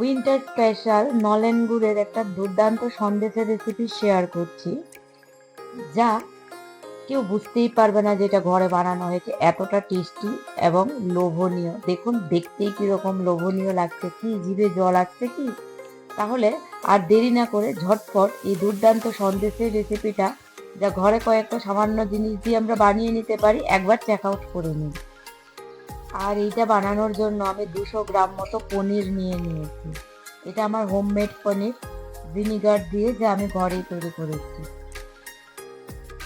Winter special নলেন গুড়ের একটা দুর্দান্ত সন্দেশের রেসিপি শেয়ার করছি, যা কেউ বুঝতেই পারবে না যেটা ঘরে বানানো হয়েছে। এতটা টেস্টি এবং লোভনীয়। দেখুন, দেখতেই কীরকম লোভনীয় লাগছে কি, জিভে জল আসছে কি? তাহলে আর দেরি না করে ঝটপট এই দুর্দান্ত সন্দেশের রেসিপিটা যা ঘরে কয়েকটা সামান্য জিনিস দিয়ে আমরা বানিয়ে নিতে পারি, একবার চেক আউট করে নিই আর এইটা বানানোর জন্য আমি দুশো গ্রাম মতো পনির নিয়ে নিয়েছি। এটা আমার হোমমেড পনির, ভিনিগার দিয়ে যা আমি ঘরেই তৈরি করেছি।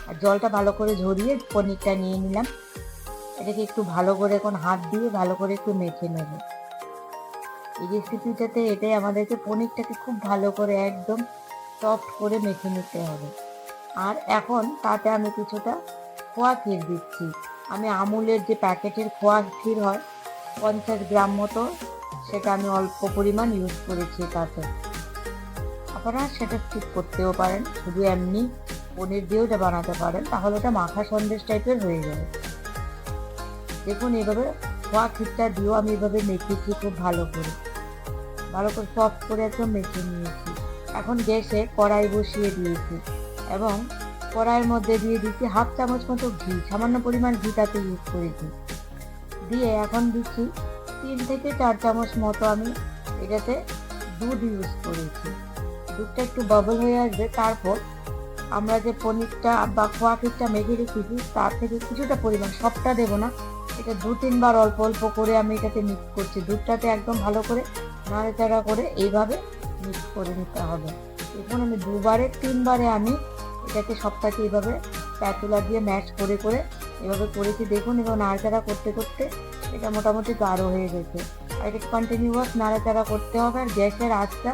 আর জলটা ভালো করে ঝরিয়ে পনিরটা নিয়ে নিলাম। এটাকে একটু ভালো করে এখন হাত দিয়ে ভালো করে একটু মেখে নেব। এই রেসিপিটাতে এটাই আমাদেরকে পনিরটাকে খুব ভালো করে একদম সফট করে মেখে নিতে হবে। আর এখন তাতে আমি কিছুটা খোয়া ক্ষীর দিচ্ছি। আমি আমুলের যে প্যাকেটের খোয়া ক্ষীর হয়, পঞ্চাশ গ্রাম মতো, সেটা আমি অল্প পরিমাণ ইউজ করেছি তাতে। আপনারা সেটা ঠিক করতেও পারেন শুধু এমনি পনির দিয়েও এটা বানাতে পারেন, তাহলে ওটা মাখা সন্দেশ টাইপের হয়ে যাবে। দেখুন এভাবে খোয়া ক্ষীরটা দিয়েও আমি এভাবে মেখেছি খুব ভালো করে। ভালো করে সফট করে একদম মেখে নিয়েছি। এখন গ্যাসে কড়াই বসিয়ে দিয়েছি এবং কড়াইয়ের মধ্যে দিয়ে দিচ্ছি হাফ চামচ মতো ঘি, সামান্য পরিমাণ ঘি তাতে ইউজ করেছি। দিয়ে এখন দিচ্ছি তিন থেকে চার চামচ মতো আমি এটাতে দুধ ইউজ করেছি। দুধটা একটু বাবল হয়ে আসবে, তারপর আমরা যে পনিরটা বা খোয়া ক্ষীরটা মেঘে রেখেছি, তার থেকে কিছুটা পরিমাণ, সবটা দেবো না, এটা দু তিনবার অল্প অল্প করে আমি এটাতে মিক্স করছি। দুধটাতে একদম ভালো করে নাড়াচাড়া করে এইভাবে মিক্স করে নিতে হবে। এখন আমি দুবারে, তিনবারে আমি এটাকে সবটাকে এইভাবে প্যাতুলা দিয়ে ম্যাশ করে করে এভাবে করেছি। দেখুন এবং নাড়াচাড়া করতে করতে এটা মোটামুটি গাঢ় হয়ে গেছে। আর এটা কন্টিনিউয়াস নাড়াচাড়া করতে হবে আর গ্যাসের আঁচটা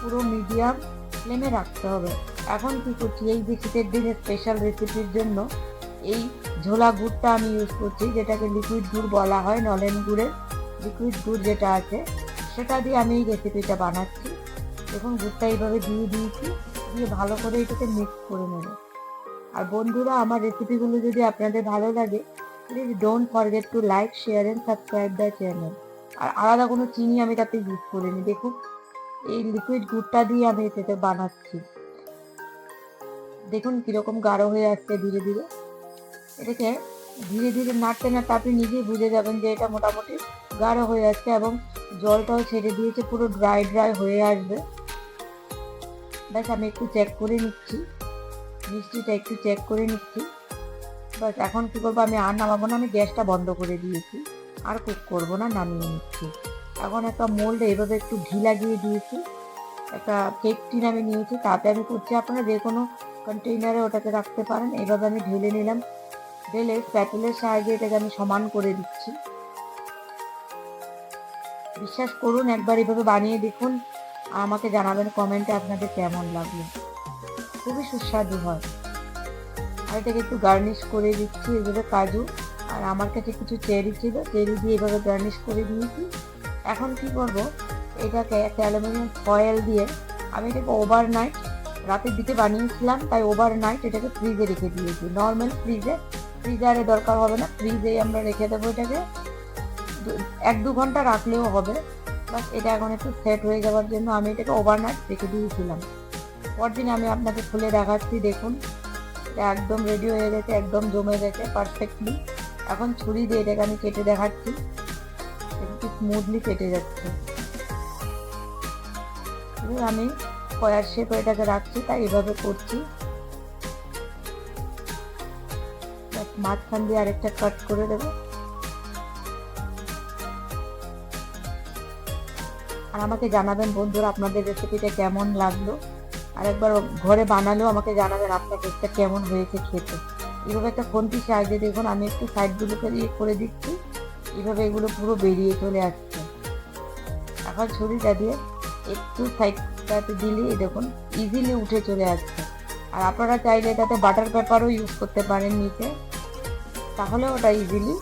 পুরো মিডিয়াম ফ্লেমে রাখতে হবে। এখন কী করছি? এই যে শীতের দিনে স্পেশাল রেসিপির জন্য এই ঝোলা গুড়টা আমি ইউজ করছি, যেটাকে লিকুইড গুড় বলা হয়, নলেন গুড়ের লিকুইড গুড় যেটা আছে, সেটা দিয়ে আমি এই রেসিপিটা বানাচ্ছি। দেখুন, গুড়টা এইভাবে দিয়ে দিয়েছি। দিয়ে ভালো করে এটাকে মিক্স করে নেব। আর বন্ধুরা, আমার রেসিপিগুলো যদি আপনাদের ভালো লাগে please don't forget to like share and subscribe the channel আর আলাদা কোনো চিনি আমি তাতে ইউজ করিনি, দেখুন। এই লিকুইড গুড়টা দিয়ে আমি এটাতে বানাচ্ছি। দেখুন কীরকম গাঢ় হয়ে আসছে ধীরে ধীরে। এটাকে ধীরে ধীরে নাড়তে নাড়তে আপনি নিজেই বুঝে যাবেন যে এটা মোটামুটি গাঢ় হয়ে আসছে এবং জলটাও ছেড়ে দিয়েছে, পুরো ড্রাই ড্রাই হয়ে আসবে। ব্যাস আমি একটু চেক করে নিচ্ছি। মিষ্টিটা একটু চেক করে নিচ্ছি। বাস, এখন কী করব? আমি আর নামাবো না, আমি গ্যাসটা বন্ধ করে দিয়েছি। আর কুক করব না, নামিয়ে নিচ্ছি। এখন একটা মোল্ডে এভাবে একটু ঘি লাগিয়ে দিয়েছি। একটা কেক টিন আমি নিয়েছি, তাতে আমি করছি আপনারা যে কোনো কন্টেইনারে ওটাকে রাখতে পারেন। এভাবে আমি ঢেলে নিলাম। ঢেলে স্প্যাটেলের সাহায্যে এটাকে আমি সমান করে দিচ্ছি। বিশ্বাস করুন, একবার এভাবে বানিয়ে দেখুন। আমাকে জানাবেন কমেন্টে আপনাদের কেমন লাগল। খুবই সুস্বাদু হয়। আর এটাকে একটু গার্নিশ করে দিচ্ছি এভাবে কাজু। আর আমার কাছে কিছু চেরি ছিল, চেরি দিয়ে এভাবে গার্নিশ করে দিয়েছি। এখন কি করব, এটাকে একটা অ্যালুমিনিয়াম ফয়েল দিয়ে আমি এটাকে ওভারনাইট রাতের দিকে বানিয়েছিলাম, তাই ওভারনাইট এটাকে ফ্রিজে রেখে দিয়েছি। নর্মাল ফ্রিজে ফ্রিজারে দরকার হবে না ফ্রিজেই আমরা রেখে দেবো এটাকে। এক দু ঘণ্টা রাখলেও হবে। বাস এটা এখন একটু সেট হয়ে যাওয়ার জন্য আমি এটাকে ওভারনাইট রেখে দিয়েছিলাম। পরদিন আমি আপনাকে খুলে দেখাচ্ছি, দেখুন। এটা একদম রেডি হয়ে গেছে, একদম জমে গেছে পারফেক্টলি এখন ছুরি দিয়ে এটাকে আমি কেটে দেখাচ্ছি। একটু স্মুথলি কেটে যাচ্ছে। আমি স্কোয়ার শেপ এটাকে রাখছি, তাই এভাবে করছি। মাঝখান দিয়ে আরেকটা কাট করে দেবো। আর আমাকে জানাবেন, বন্ধুরা, আপনাদের রেসিপিটা কেমন লাগল? আর একবার ঘরে বানালেও আমাকে জানাবেন আপনার কেকটা কেমন হয়েছে খেতে। এইভাবে একটা ফোনটি সাহায্যে দেখুন, আমি একটু সাইডগুলোকে ইয়ে করে দিচ্ছি। এইভাবে এগুলো পুরো বেরিয়ে চলে আসছে। এখন ছুরিটা দিয়ে একটু সাইডটাতে দিলে দেখুন ইজিলি উঠে চলে আসছে। আর আপনারা চাইলে এটাতে বাটার পেপারও ইউজ করতে পারেন নিচে। তাহলে ওটা ইজিলি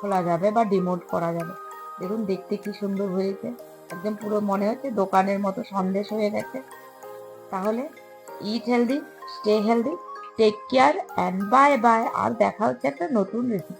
খোলা যাবে বা ডিমোট করা যাবে। দেখুন, দেখতে কি সুন্দর হয়েছে। একদম পুরো মনে হচ্ছে দোকানের মতো সন্দেশ হয়ে গেছে। তাহলে eat healthy stay healthy take care and bye bye আর দেখা হচ্ছে একটা নতুন রেসিপি